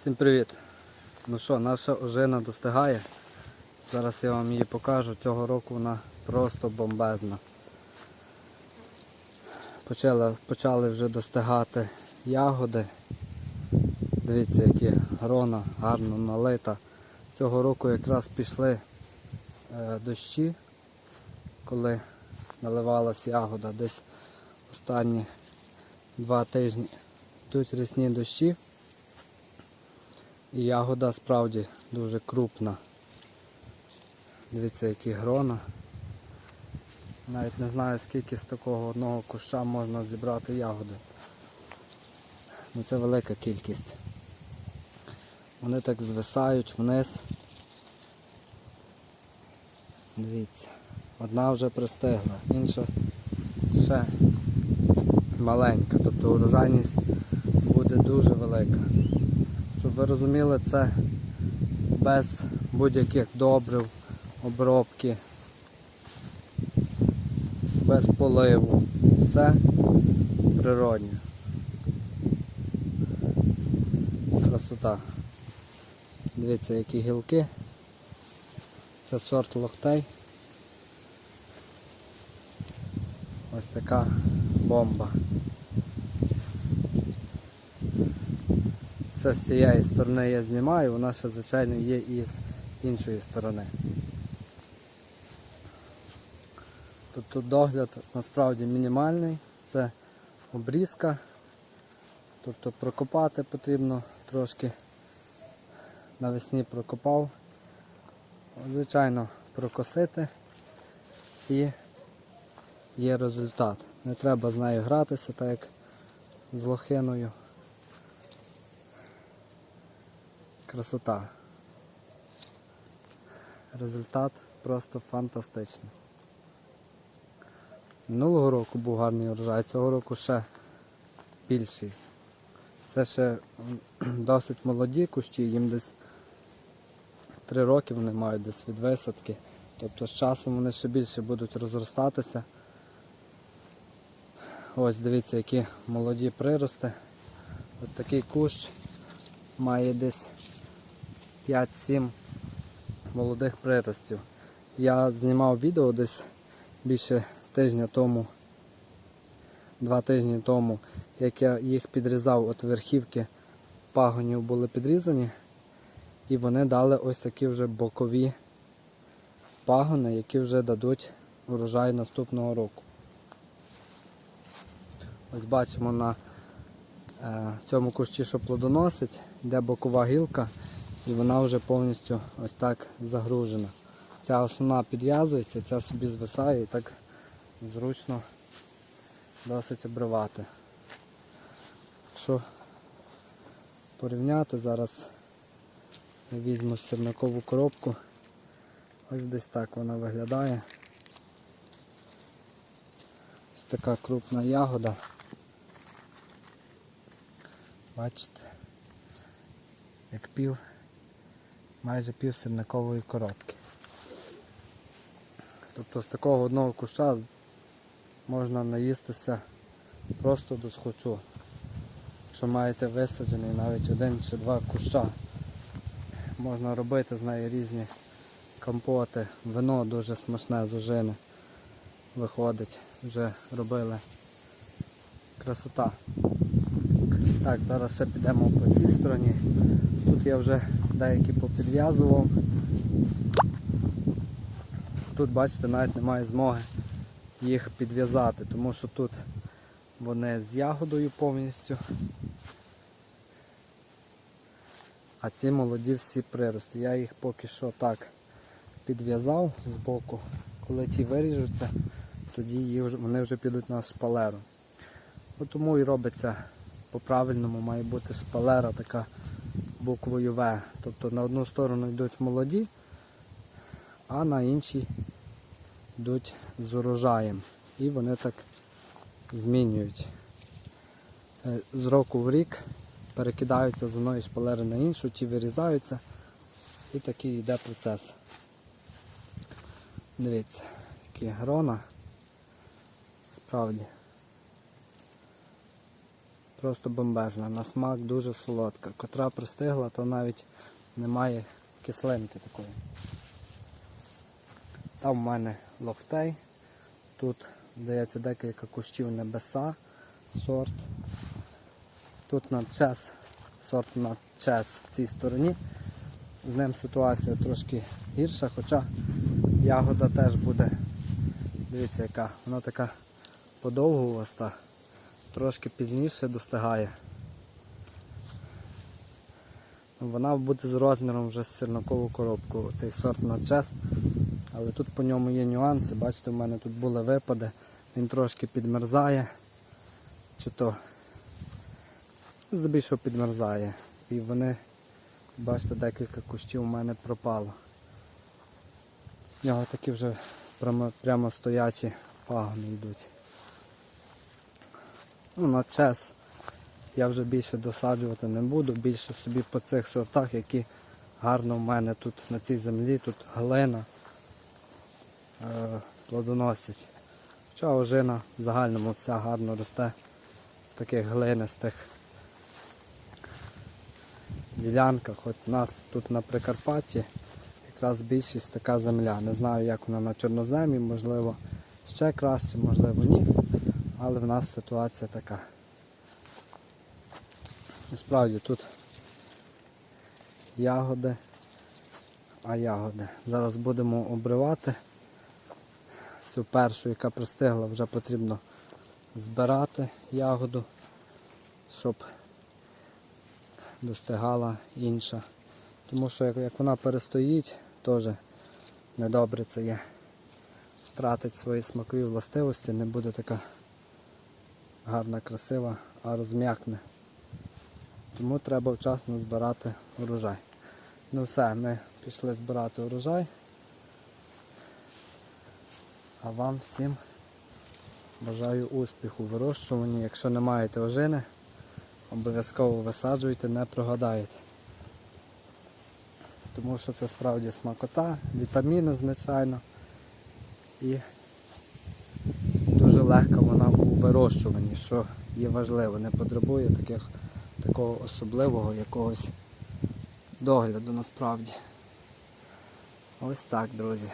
Всім привіт! Ну що, наша ожина достигає. Зараз я вам її покажу. Цього року вона просто бомбезна. Почали, почали вже достигати ягоди. Дивіться, які грона гарно налита. Цього року якраз пішли е, дощі, коли наливалась ягода. Десь останні два тижні йдуть рясні дощі. І ягода справді дуже крупна. Дивіться, які грона. Навіть не знаю скільки з такого одного куща можна зібрати ягоди. Ну це велика кількість. Вони так звисають вниз. Дивіться. Одна вже пристигла, інша ще маленька. Тобто урожайність буде дуже велика. Ви розуміли, це без будь-яких добрив, обробки, без поливу. Все природнє. Красота. Дивіться, які гілки. Це сорт лохтей. Ось така бомба. Це з цієї сторони я знімаю, вона ще звичайно є і з іншої сторони. Тобто догляд насправді мінімальний, це обрізка, тобто прокопати потрібно трошки, навесні прокопав, звичайно прокосити і є результат. Не треба з нею гратися, так як з лохиною. Красота. Результат просто фантастичний. Минулого року був гарний урожай, цього року ще більший. Це ще досить молоді кущі, їм десь 3 роки вони мають десь від висадки. Тобто з часом вони ще більше будуть розростатися. Ось дивіться, які молоді прирости. Ось такий кущ має десь 5-7 молодих приростів. Я знімав відео десь більше тижня тому, два тижні тому, як я їх підрізав, от верхівки пагонів були підрізані, і вони дали ось такі вже бокові пагони, які вже дадуть урожай наступного року. Ось бачимо на е, цьому кущі, що плодоносить, йде бокова гілка і вона вже повністю ось так загружена. Ця основна підв'язується, ця собі звисає і так зручно досить обривати. Якщо порівняти, зараз візьму сірникову коробку. Ось десь так вона виглядає. Ось така крупна ягода. Бачите, як пів, майже пів сірникової коробки. Тобто з такого одного куща можна наїстися просто до схочу. Якщо маєте висаджений навіть один чи два куща, можна робити з неї різні компоти. Вино дуже смачне з ожини виходить. Вже робили. Красота. Так, зараз ще підемо по цій стороні. Тут я вже деякі попідв'язував. Тут, бачите, навіть немає змоги їх підв'язати, тому що тут вони з ягодою повністю. А ці молоді всі прирости. Я їх поки що так підв'язав з боку. Коли ті виріжуться, тоді вони вже підуть на шпалеру. От тому і робиться по-правильному, має бути шпалера така буквою В. Тобто на одну сторону йдуть молоді, а на іншій йдуть з урожаєм. І вони так змінюють. Е, З року в рік перекидаються з одної шпалери на іншу, ті вирізаються і такий йде процес. Дивіться, які грона. Справді. Просто бомбезна. На смак дуже солодка. Котра пристигла, то навіть немає кислинки такої. Там в мене лофтей. Тут здається декілька кущів небеса сорт. Тут на чес, сорт на чес в цій стороні. З ним ситуація трошки гірша, хоча ягода теж буде. Дивіться яка, вона така подовгуваста, трошки пізніше достигає. Ну, Вона буде з розміром вже з сірникову коробку, цей сорт на чес. Але тут по ньому є нюанси. Бачите, в мене тут були випади, він трошки підмерзає. Чи то здебільшого підмерзає. І вони, бачите, декілька кущів у мене пропало. В нього такі вже прямо, прямо стоячі пагони йдуть. Ну, на чес я вже більше досаджувати не буду, більше собі по цих сортах, які гарно в мене тут на цій землі, тут глина е, плодоносять. Хоча ожина в загальному вся гарно росте в таких глинистих ділянках. От у нас тут на Прикарпатті якраз більшість така земля. Не знаю, як вона на чорноземі, можливо, ще краще, можливо, ні. Але в нас ситуація така. Насправді тут ягоди, а ягоди. Зараз будемо обривати. Цю першу, яка пристигла, вже потрібно збирати ягоду, щоб достигала інша. Тому що як, вона перестоїть, теж недобре це є. Втратить свої смакові властивості, не буде така гарна, красива, а розм'якне. Тому треба вчасно збирати урожай. Ну все, ми пішли збирати урожай. А вам всім бажаю успіху в вирощуванні. Якщо не маєте ожини, обов'язково висаджуйте, не прогадаєте. Тому що це справді смакота, вітаміни, звичайно. І дуже легка вона у вирощуванні, що є важливо, не потребує таких, такого особливого якогось догляду насправді. Ось так, друзі.